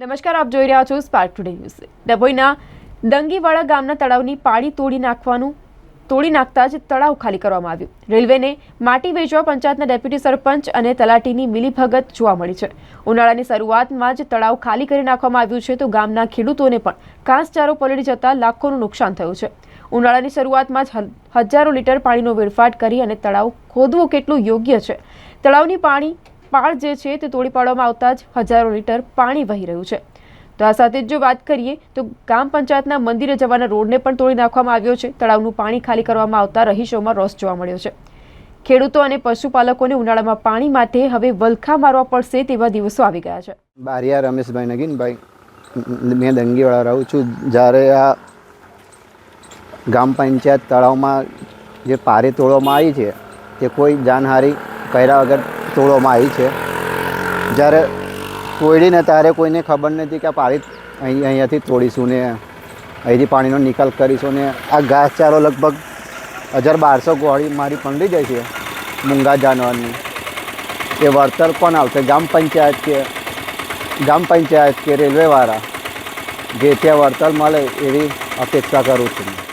નમસ્કાર, આપ જોઈ રહ્યા છો સ્પાર્ક ટુડે ન્યૂઝ ડભોઈના દંગીવાડા ગામના તળાવની પાળી તોડી નાખવાનું, તોડી નાખતા જ તળાવ ખાલી કરવામાં આવ્યું. રેલવેને માટી વેચવા પંચાયતના ડેપ્યુટી સરપંચ અને તલાટીની મિલીભગત જોવા મળી છે. ઉનાળાની શરૂઆતમાં જ તળાવ ખાલી કરી નાખવામાં આવ્યું છે તો ગામના ખેડૂતોને પણ ઘાસચારો પલળી જતા લાખોનું નુકસાન થયું છે. ઉનાળાની શરૂઆતમાં જ હજારો લીટર પાણીનો વેડફાટ કરી અને તળાવ ખોદવું કેટલું યોગ્ય છે? તળાવની પાણી પાળ જે છે તે તોડી પાડવામાં આવતા જ હજારો લીટર પાણી વહી રહ્યું છે. તો આ સાથે જ વાત કરીએ, તો ગામ પંચાયતના મંદિરે જવાના રોડને પણ તોડી નાખવામાં આવ્યો છે. તળાવનું પાણી ખાલી કરવામાં આવતા રહીશોમાં રોષ જોવા મળ્યો છે. ખેડૂતો અને પશુપાલકોને ઉનાળામાં પાણી માટે હવે વલખા મારવા પડશે તેવા દિવસો આવી ગયા છે. બારિયા રમેશભાઈ નગીનભાઈ, મેં દંગીવાળા રહું છું. જ્યારે આ ગામ પંચાયત તળાવમાં જે પારી તોડવામાં આવી છે, તે કોઈ જાનહારી કર્યા વગર તોડવામાં આવી છે. જ્યારે તોડીને, ત્યારે કોઈને ખબર નથી કે આ પારી અહીં, અહીંયાથી તોડીશું ને અહીંથી પાણીનો નિકાલ કરીશું ને આ ઘાસચારો લગભગ હજાર બારસો ગોળી મારી પંડી જાય છે મૂંગા જાનવરની. એ વળતર પણ આવશે ગ્રામ પંચાયત કે, ગ્રામ પંચાયત કે રેલવેવાળા? જે ત્યાં વળતર મળે એવી અપેક્ષા કરું છું.